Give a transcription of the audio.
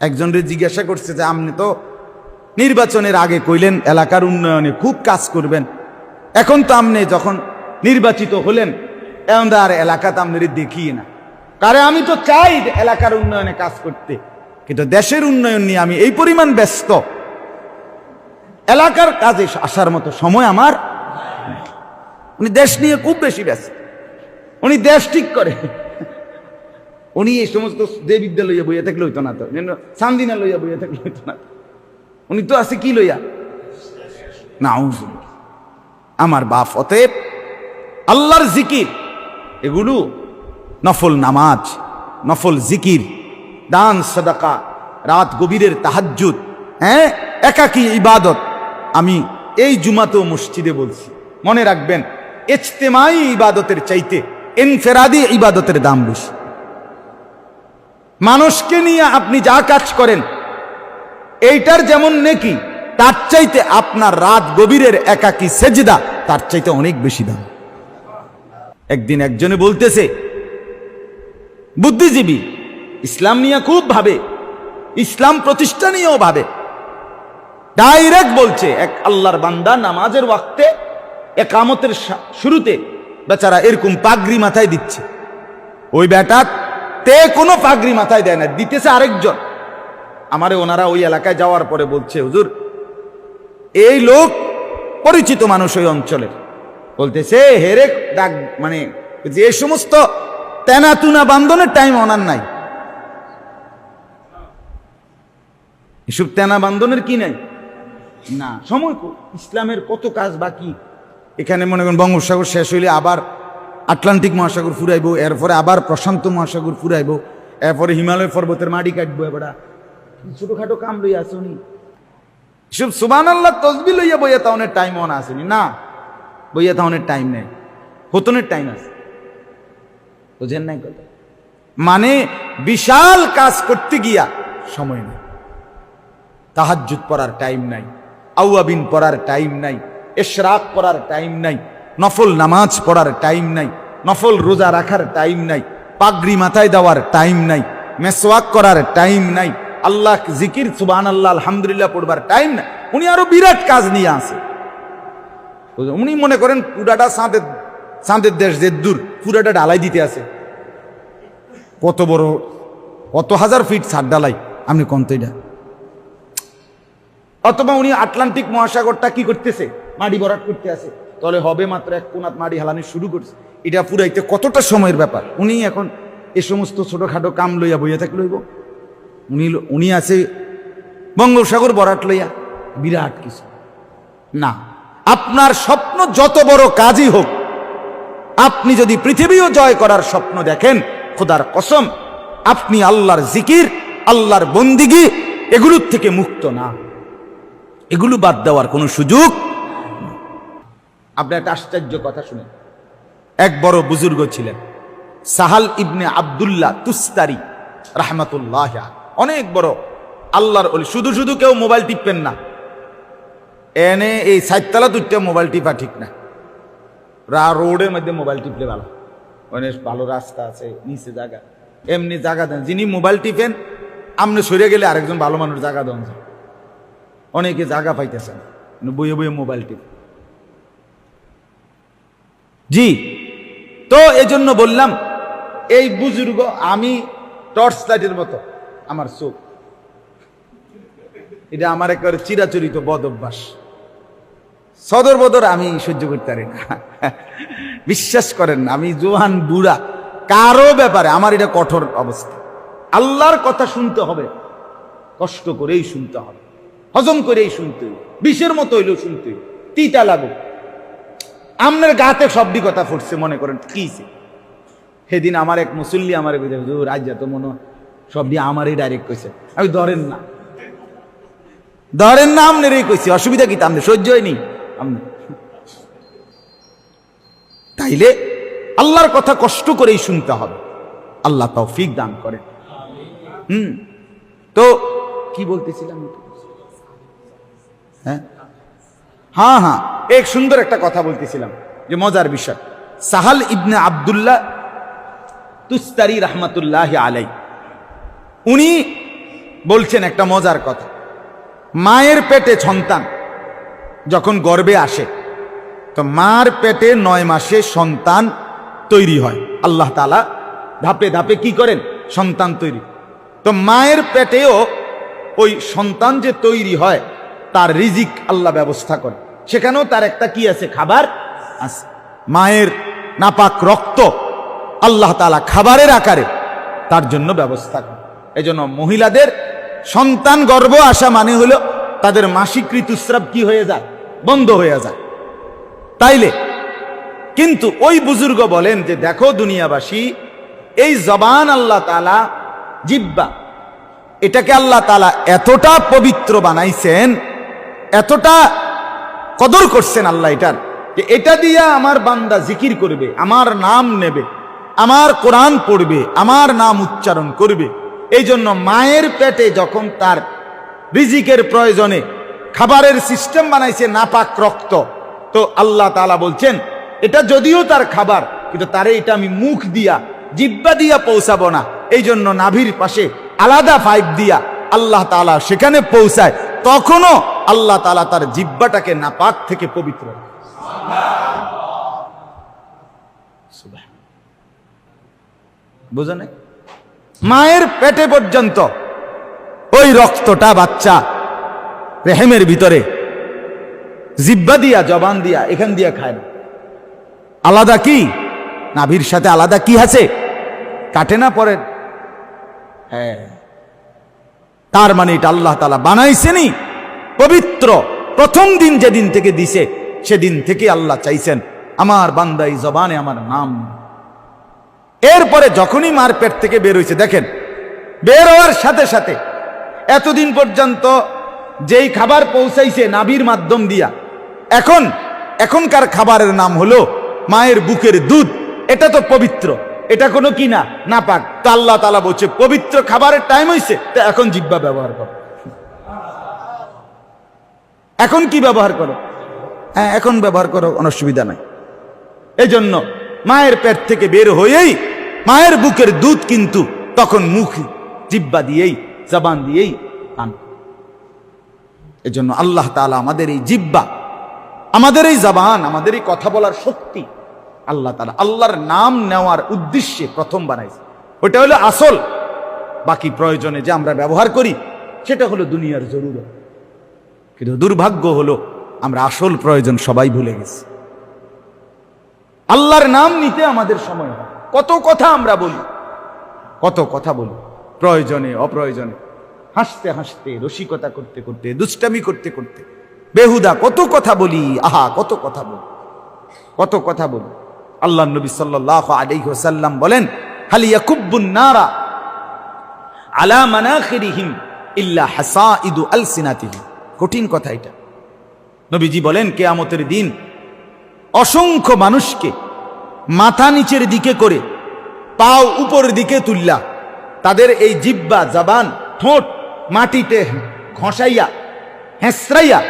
একজনরে জিজ্ঞাসা করছে যে, আপনি তো নির্বাচনের আগে কইলেন, এলাকার উন্নয়নে খুব কাজ করবেন। এখন তো আপনি যখন নির্বাচিত হলেন, এখন তো আর এলাকাতে আপনার দেখিয়ে না। কারে আমি তো চাই এলাকার উন্নয়নে কাজ করতে। কিন্তু দেশের উন্নয়ন নিয়ে আমি এই পরিমাণ ব্যস্ত। এলাকার কাজে আসার মতো সময় আমার উনি দেশ নিয়ে খুব বেশি ব্যস্ত। উনি দেশ ঠিক করে। উনি এই সমস্ত যে বিদ্যালয়ে বইয়া থাকলে হইতো না তো। সান্দিনা লইয়া বইয়া থাকলে হইতো না উনি তো আছে কি লইয়া? না আমার বাপ অতএব আল্লাহর জিকির, এগুলো নফল নামাজ, নফল জিকির, দান, সদাকা, রাত গভীরের তাহাজ্জুদ হ্যাঁ একাকী ইবাদত আমি এই জুমাতেও মসজিদে বলছি। মনে রাখবেন, ইজতেমাই ইবাদতের চাইতে এনফেরাদি ইবাদতের দাম বেশি। মানুষকে নিয়ে আপনি যা কাজ করেন, এইটার যেমন নেকি, তার চাইতে আপনার রাত গভীরের একাকী সেজদা তার চাইতে অনেক বেশি দাম। একদিন একজনে বলতেছে, বুদ্ধিজীবী, ইসলাম নিয়ে খুব ভাবে, ইসলাম প্রতিষ্ঠা নিয়েও ভাবে। ডাইরেক্ট বলছে, এক আল্লাহর বান্দা নামাজের ওয়াক্তে, একামতের শুরুতে বেচারা এরকম পাগড়ি মাথায় দিচ্ছে। ওই বেটা তে কোনো পাগড়ি মাথায় দেয় না, দিতেছে আরেকজন। আমারে ওনারা ওই এলাকায় যাওয়ার পরে বলছে, হুজুর, এই লোক পরিচিত মানুষ ওই অঞ্চলের। বলতেছে হেরে ডাক মানে যে সমস্ত তেনা তুনা বান্ধনের টাইম ওনার নাই। এসব তেনা বান্ধনের কি নাই? না, সময় ইসলামের কত কাজ বাকি? এখানে মনে করেন বঙ্গোপসাগর শেষ হইলে আবার আটলান্টিক মহাসাগর ফুরাইবো, এরপরে আবার প্রশান্ত মহাসাগর ফুরাইবো, এরপরে হিমালয় পর্বতের মাটি কাটবো এবারা। ছোটখাটো কাম লইয়া আসুনি সব সুবান আল্লাহ তসবি লইয়া বইয়া তাহনের টাইম অন আসেনি না? বইয়া তাহনের টাইম নেই। হতনের টাইম আছে। বুঝেন নাই কথা? মানে বিশাল কাজ করতে গিয়া সময় নেই। তাহাজ্জুদ পড়ার টাইম নাই। আউয়াবিন পড়ার টাইম নাই। এশরাক পড়ার টাইম নাই। নফল নামাজ পড়ার টাইম নাই, নফল রোজা রাখার টাইম নাই, পাগড়ি মাথায় দেওয়ার টাইম নাই, মেসওয়াক করার টাইম নাই, আল্লাহ জিকির সুবান আল্লাহ আলহামদুলিল্লাহ পড়বার টাইম নাই। উনি আরও বিরাট কাজ নিয়ে আসে উনি মনে করেন পুরাটা সাঁতের সাঁতের দেশ যে দূর, পুরাটা ডালাই দিতে আছে। কত বড়, কত হাজার ফিট ছাদ ডালাই আপনি কন্ত এটা? অথবা উনি আটলান্টিক মহাসাগরটা কি করতেছে? মাটি ভরাট করতে আছে। তাহলে হবে মাত্র এক কোনাত মাড়ি হালানি শুরু করছে। এটা পুরাইতে কতটা সময়ের ব্যাপার? উনি এখন এ সমস্ত ছোটখাটো কাম লইয়া বইয়া থাকলে হইব। উনি উনি আছে বঙ্গোপসাগর বরাট লইয়া। বিরাট কিছু। না, আপনার স্বপ্ন যত বড় কাজই হোক, আপনি যদি পৃথিবীও জয় করার স্বপ্ন দেখেন, খোদার কসম, আপনি আল্লাহর জিকির, আল্লাহর বন্দিগি, এগুলোর থেকে মুক্ত না। এগুলো বাদ দেওয়ার কোনো সুযোগ। আপনি একটা আশ্চর্য কথা শুনেন। এক বড় বুজুর্গ ছিলেন, সাহাল ইবনে আব্দুল্লাহ তুস্তারি, রাহমাতুল্লাহ অনেক বড়, আল্লাহর ওলি। শুধু শুধু কেউ মোবাইল টিপবেন না। এনে এই সাইতলা দুইটা মোবাইল টিপা ঠিক না। রা রোডের মধ্যে মোবাইল টিপলে ভালো। অনেক ভালো রাস্তা আছে, নিচে জায়গা। এমনি জায়গা দেন। যিনি মোবাইল টিপেন, আমনে সরে গেলে আরেকজন ভালো মানুষ জায়গা দেন অনেকে জায়গা পাইতেছেন, বইয়ে বইয়ে মোবাইল টিপ। জি তো এজন্য বললাম, এই বুজুর্গ আমি টর্চ লাইটের মতো, আমার চোখ এটা আমার একেবারে চিরাচরিত বদ অভ্যাস সদর বদর আমি সহ্য করতে পারি না বিশ্বাস করেন না, আমি জোহান বুড়া, কারও ব্যাপারে আমার এটা কঠোর অবস্থা আল্লাহর কথা শুনতে হবে, কষ্ট করেই শুনতে হবে, হজম করেই শুনতে হইবে। বিষের মতো হইলেও শুনতে হইবে। তিতা লাগুক আমনের গাতে সবডি কথা ফুটছে, মনে করেন, কি সেদিন আমার এক মুসল্লি আমার রাজ্য তো মনে সবডি আমারই ডাইরেক্ট কইছে। আমি ধরেন না। ধরেন না, আমনেরই কইছি, অসুবিধা কি আমনে সহ্য হয়নি। আমনে। তাইলে আল্লাহর কথা কষ্ট করেই শুনতে হবে। আল্লাহ তৌফিক দান করে হুম। তো কি বলতেছিলাম? হ্যাঁ? হ্যাঁ হ্যাঁ। এক সুন্দর একটা কথা বলতেছিলাম, যে মজার বিষয়। সাহাল ইবনে আব্দুল্লাহ তুস্তারি রহমতুল্লাহ আলাই উনি বলছেন একটা মজার কথা। মায়ের পেটে সন্তান যখন গর্বে আসে, তো মার পেটে নয় মাসে সন্তান তৈরি হয়। আল্লাহ তালা ধাপে ধাপে কি করেন? সন্তান তৈরি। তো মায়ের পেটেও ওই সন্তান যে তৈরি হয়, তার রিজিক আল্লাহ ব্যবস্থা করে সেখানেও তার একটা কি আছে? খাবার আছে। মায়ের নাপাক রক্ত আল্লাহ তালা খাবারের আকারে তার জন্য ব্যবস্থা করে এই জন্য মহিলাদের সন্তান গর্ব আসা মানে হলো তাদের মাসিক ঋতুস্রাব কি হয়ে যায়? বন্ধ হয়ে যায়। তাইলে কিন্তু ওই বুজুর্গ বলেন যে, দেখো দুনিয়াবাসী, এই জবান আল্লাহ তালা জিব্বা, এটাকে আল্লাহ তালা এতটা পবিত্র বানাইছেন, এতটা কদর করছেন আল্লাহ এটার। যে এটা দিয়া আমার বান্দা জিকির করবে, আমার নাম নেবে, আমার কোরআন পড়বে, আমার নাম উচ্চারণ করবে। এই জন্য মায়ের পেটে যখন তার রিজিকের প্রয়োজনে খাবারের সিস্টেম বানাইছে নাপাক রক্ত, তো আল্লাহ তালা বলছেন, এটা যদিও তার খাবার, কিন্তু তারে এটা আমি মুখ দিয়া, জিব্বা দিয়া পৌঁছাবো না। এই জন্য নাভির পাশে আলাদা পাইপ দিয়া আল্লাহ তালা সেখানে পৌঁছায়। তখনও আল্লাহ তালা তার জিব্বাটাকে নাপাক থেকে পবিত্র। বুঝে মায়ের পেটে পর্যন্ত ওই রক্তটা বাচ্চা রেহেমের ভিতরে জিব্বা দিয়া, জবান দিয়া, এখান দিয়া খায় না। আলাদা কি? নাভির সাথে আলাদা কি আছে? কাটে না, পরে? হ্যাঁ। তার মানে এটা আল্লাহ তালা বানাইছেনি পবিত্র প্রথম দিন যেদিন থেকে দিছে, সেদিন থেকে আল্লাহ চাইছেন, আমার বান্দাই জবানে আমার নাম। এরপরে যখনই মার পেট থেকে বের হয়েছে দেখেন, বের হওয়ার সাথে সাথে এতদিন পর্যন্ত যেই খাবার পৌঁছাইছে নাভির মাধ্যম দিয়া, এখন, এখনকার খাবারের নাম হলো মায়ের বুকের দুধ। এটা তো পবিত্র, এটা কোনো কি না না পাক তো আল্লাহ তালা বলছে, পবিত্র খাবারের টাইম হয়েছে তা এখন জিব্বা ব্যবহার করো। এখন কি ব্যবহার করো? হ্যাঁ এখন ব্যবহার করো, কোনো অসুবিধা নাই। এই জন্য মায়ের পেট থেকে বের হয়েই মায়ের বুকের দুধ কিন্তু তখন মুখ জিব্বা দিয়েই, জবান দিয়েই পান এই জন্য আল্লাহ তালা আমাদের এই জিব্বা আমাদের এই জবান, আমাদের এই কথা বলার শক্তি আল্লাহ তালা আল্লাহর নাম নেওয়ার উদ্দেশ্যে প্রথম বানাইছে। ওটা হলো আসল। বাকি প্রয়োজনে যে আমরা ব্যবহার করি, সেটা হলো দুনিয়ার জরুরত। কিন্তু দুর্ভাগ্য হলো, আমরা আসল প্রয়োজন সবাই ভুলে গেছি। আল্লাহর নাম নিতে আমাদের সময় হয়। কত কথা আমরা বলি, কত কথা বলি। প্রয়োজনে, অপ্রয়োজনে। হাসতে হাসতে, রসিকতা করতে করতে, দুষ্টামি করতে করতে। বেহুদা, কত কথা বলি, আহা, কত কথা বলি। কত কথা বলি। আল্লাহ নবী সাল্লাহ আলাইহি ওয়াসাল্লাম বলেন হালিয়া নারা আলা মানাখিরিহিম ইল্লা হাসাইদু আলসিনাতিহিম। কঠিন কথা এটা। নবীজি বলেন, কেয়ামতের দিন অসংখ্য মানুষকে মাথা নিচের দিকে করে, পাও উপরের দিকে তুললা, তাদের এই জিব্বা, জাবান, ঠোঁট মাটিতে ঘষাইয়া, হেঁসরাইয়া